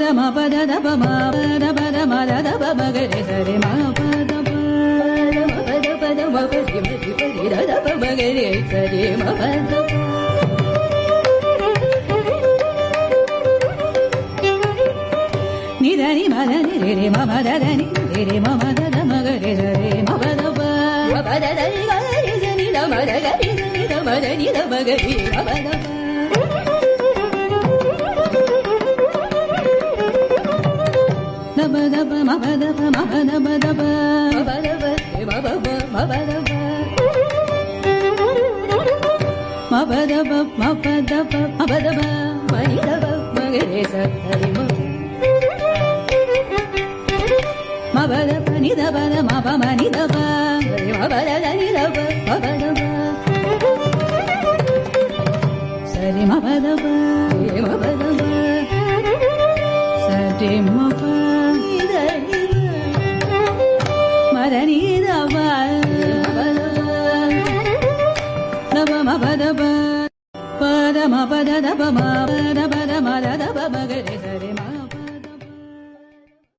పద మ పద ద ప మ పద పద మ ద ద ప మ గ రి స రి మ పద ప పద పద మ ప పది మ రి ప రి ద ద ప మ గ రి స రి మ పద ప నిదని ని రే రే మ మ ద ద ని రే రే మ మ ద ద మ గ రి స రి మ పద ప మ పద ద ని గ రి స ని ద మ ద గ రి స ని ద మ ద ని ద మ గ రి మ పద ప దబ దబ మబ దబ మబ దబ దబ మబ దబ మబ మబ దబ మబ దబ మబ దబ మబ దబ మని దబ మగరే సరి మ మబ దబ ని దబ ద మబ మని దబ మబ దబ ని దబ మబ దబ సరి మబ దబ మబ దబ సరి మబ దబ దబ మబ దబ పద మ పద దబ మ పద పద మ ద దబ మగరి సరి మ ప